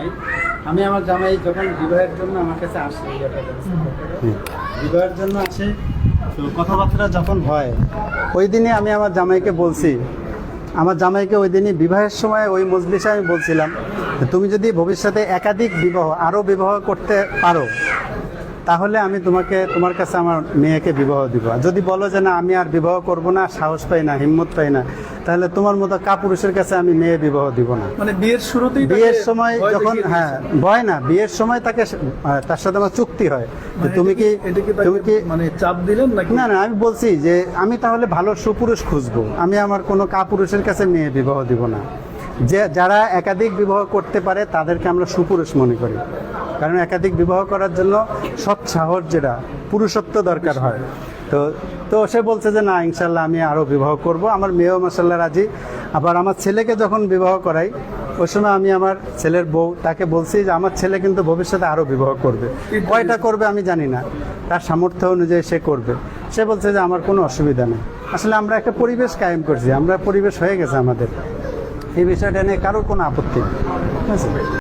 জামাই। আমি আমার জামাই যখন বিবাহের জন্য আমার কাছে আসে। বিবাহের জন্য আসে তো কথাবার্তা যখন হয় ওই দিনে আমি আমার জামাইকে বলছি। আমার জামাইকে ওই দিনই বিবাহের সময় ওই মজলিসে আমি বলছিলাম তুমি যদি ভবিষ্যতে একাধিক বিবাহ আরও বিবাহ করতে পারো তাহলে আমি তোমাকে তোমার কাছে আমার মেয়েকে বিবাহ দিব। যদি বলো যে না আমি আর বিবাহ করব না সাহস পাই না হিম্মত পাই না তাহলে তোমার মতো কাপুরুষের কাছে আমি মেয়ে বিবাহ দিব না। মানে বিয়ের শুরুতেই বিয়ের সময় যখন হ্যাঁ ভয় না বিয়ের সময় তাকে তার সাথে আমার চুক্তি হয় যে মানে তুমি কি তুমি কি মানে চাপ দিলেন নাকি? না না আমি বলছি যে আমি তাহলে ভালো সুপুরুষ খুঁজবো। আমি আমার কোনো কাপুরুষের কাছে মেয়ে বিবাহ দিব না। যে যারা একাধিক বিবাহ করতে পারে তাদেরকে আমরা সুপুরুষ মনে করি। কারণ একাধিক বিবাহ করার জন্য সৎ সাহস যেটা, পুরুষত্ব দরকার হয়। তো তো সে বলছে যে, না ইনশাল্লাহ আমি আরও বিবাহ করব। আমার মেয়েও মাসাল্লাহ রাজি। আবার আমার ছেলেকে যখন বিবাহ করাই, ওই সময় আমি আমার ছেলের বউ, তাকে বলছি যে, আমার ছেলে কিন্তু ভবিষ্যতে আরও বিবাহ করবে। কয়টা করবে আমি জানি না। তার সামর্থ্য অনুযায়ী সে করবে। সে বলছে যে, আমার কোনো অসুবিধা নেই। আসলে আমরা একটা পরিবেশ কায়েম করছি। আমরা পরিবেশ হয়ে গেছে আমাদের। এই বিষয়টা নিয়ে কারোর কোনো আপত্তি নেই।